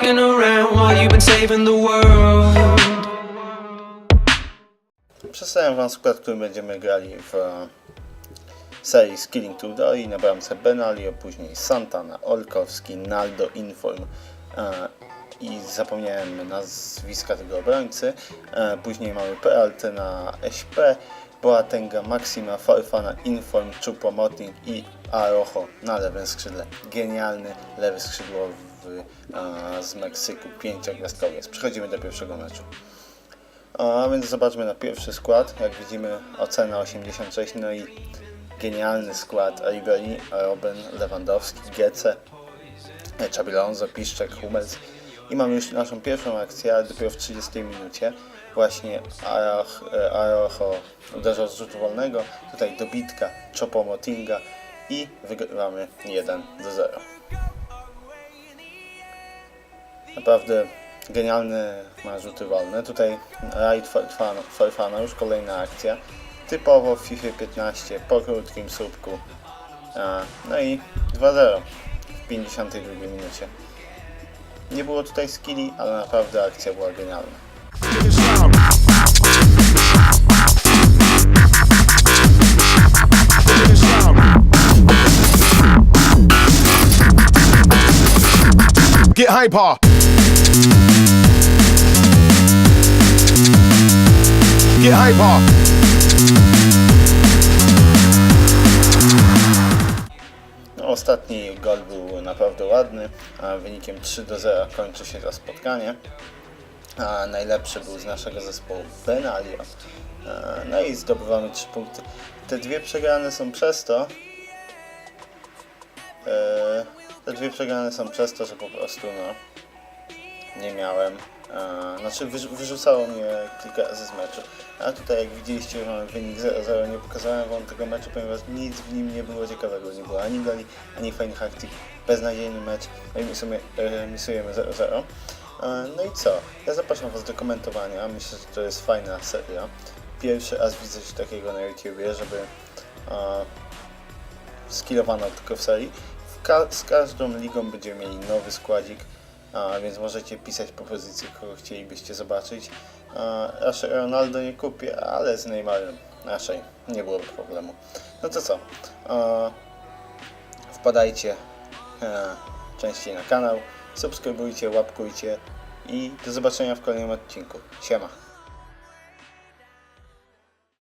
fucking around while you've been saving the world. Przedstawiam wam skład, który będziemy grali w e, serii Skilling Killing to Dory na bramce Benalio, później Santana, Olkowski, Naldo, Inform e, i zapomniałem nazwiska tego obrońcy. E, później mamy Peraltę na SP, Boatenga, Maxima, Farfana, Inform, Chupo, i Arojo na lewym skrzydle. Genialny lewy skrzydłowy e, z Meksyku, pięciogwiazdkowiec. Przechodzimy do pierwszego meczu. A więc zobaczmy na pierwszy skład. Jak widzimy ocena 86, no i genialny skład Ribery, Robben, Lewandowski, Gece, Xabi Alonso, Piszczek, Hummels. I mamy już naszą pierwszą akcję, ale dopiero w 30 minucie. Właśnie Arojo uderzał z rzutu wolnego, tutaj dobitka Chopo-Motinga i wygrywamy 1 do 0. Naprawdę genialny ma rzuty wolne. Tutaj Raid Farfana, już kolejna akcja. Typowo w FIFA 15 po krótkim słupku. No i 2-0 w 52 minucie. Nie było tutaj skilli, ale naprawdę akcja była genialna. Get hyper. Hyper. No, ostatni gol był naprawdę ładny, a wynikiem 3 do 0 kończy się to spotkanie. A najlepszy był z naszego zespołu Benalio. E, No i zdobywamy 3 punkty. Te dwie przegrane są przez to, e, te dwie przegrane są przez to, że po prostu no, nie miałem. E, znaczy wyrzu- wyrzucało mnie kilka razy z meczu. A tutaj jak widzieliście mamy wynik 0-0, nie pokazałem wam tego meczu, ponieważ nic w nim nie było ciekawego. Nie było ani goli, ani fajnych akcji. Beznadziejny mecz. No i misujemy, e, misujemy 0-0. E, no i co? Ja zapraszam was do komentowania. Myślę, że to jest fajna seria. Pierwszy raz widzę coś takiego na YouTubie, żeby e, skillowano tylko w serii. Ka- z każdą ligą będziemy mieli nowy składzik, a, więc możecie pisać propozycje, kogo chcielibyście zobaczyć. A, raczej Ronaldo nie kupię, ale z Neymarem raczej nie byłoby problemu. No to co? A, wpadajcie e, częściej na kanał, subskrybujcie, łapkujcie i do zobaczenia w kolejnym odcinku. Siema!